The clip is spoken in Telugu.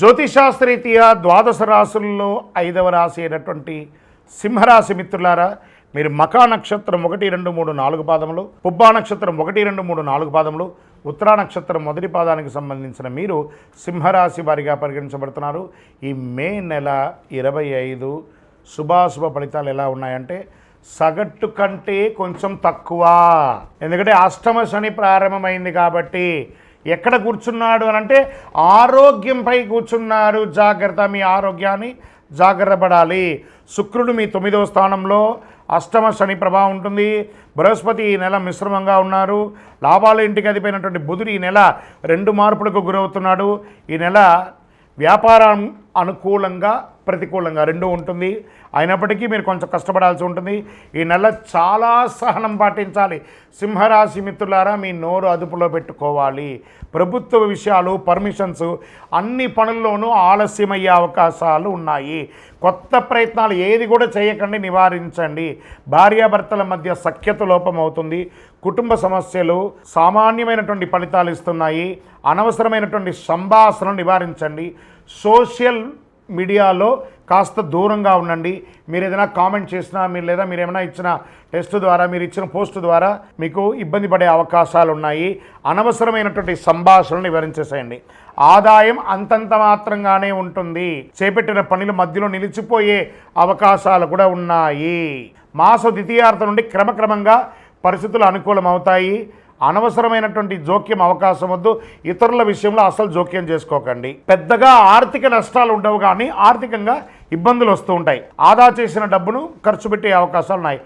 జ్యోతిషాస్త్రీతీయ ద్వాదశ రాశుల్లో ఐదవ రాశి అయినటువంటి సింహరాశి మిత్రులారా మీరు మకా నక్షత్రం ఒకటి రెండు మూడు నాలుగు పాదములు పుబ్బా నక్షత్రం ఒకటి రెండు మూడు నాలుగు పాదములు ఉత్తరా నక్షత్రం మొదటి పాదానికి సంబంధించిన మీరు సింహరాశి వారిగా పరిగణించబడుతున్నారు. ఈ మే నెల ఇరవై ఐదు శుభాశుభ ఫలితాలు ఎలా ఉన్నాయంటే సగటు కంటే కొంచెం తక్కువ. ఎందుకంటే అష్టమ శని ప్రారంభమైంది కాబట్టి ఎక్కడ కూర్చున్నాడు అని అంటే ఆరోగ్యంపై కూర్చున్నారు జాగ్రత్త మీ ఆరోగ్యాన్ని జాగ్రత్త పడాలి శుక్రుడు మీ తొమ్మిదవ స్థానంలో అష్టమ శని ప్రభావం ఉంటుంది. బృహస్పతి ఈ నెల మిశ్రమంగా ఉన్నారు. లాభాల ఇంటికి అదిపోయినటువంటి బుధుడు ఈ నెల రెండు మార్పులకు గురవుతున్నాడు. ఈ నెల వ్యాపారం అనుకూలంగా ప్రతికూలంగా రెండు ఉంటుంది. అయినప్పటికీ మీరు కొంచెం కష్టపడాల్సి ఉంటుంది. ఈ నెల చాలా సహనం పాటించాలి. సింహరాశి మిత్రులారా మీ నోరు అదుపులో పెట్టుకోవాలి. ప్రభుత్వ విషయాలు పర్మిషన్స్ అన్ని పనుల్లోనూ ఆలస్యమయ్యే అవకాశాలు ఉన్నాయి. కొత్త ప్రయత్నాలు ఏది కూడా చేయకండి నివారించండి. భార్యాభర్తల మధ్య సఖ్యత లోపం అవుతుంది. కుటుంబ సమస్యలు సామాన్యమైనటువంటి ఫలితాలు ఇస్తున్నాయి. అనవసరమైనటువంటి సంభాషణను నివారించండి. సోషల్ మీడియాలో కాస్త దూరంగా ఉండండి. మీరు ఏదైనా కామెంట్ చేసినా మీరు లేదా మీరు ఏమైనా ఇచ్చిన టెస్ట్ ద్వారా మీరు ఇచ్చిన పోస్ట్ ద్వారా మీకు ఇబ్బంది పడే అవకాశాలు ఉన్నాయి. అనవసరమైనటువంటి సంభాషణలు వివరించేసేయండి ఆదాయం అంతంత మాత్రంగానే ఉంటుంది. చేపట్టిన పనులు మధ్యలో నిలిచిపోయే అవకాశాలు కూడా ఉన్నాయి. మాస ద్వితీయార్థం నుండి క్రమక్రమంగా పరిస్థితులు అనుకూలమవుతాయి. అనవసరమైనటువంటి జోక్యం అవకాశం వద్దు. ఇతరుల విషయంలో అసలు జోక్యం చేసుకోకండి. పెద్దగా ఆర్థిక నష్టాలు ఉండవు కానీ ఆర్థికంగా ఇబ్బందులు వస్తూ ఉంటాయి. ఆదా చేసిన డబ్బును ఖర్చు పెట్టే అవకాశాలు ఉన్నాయి.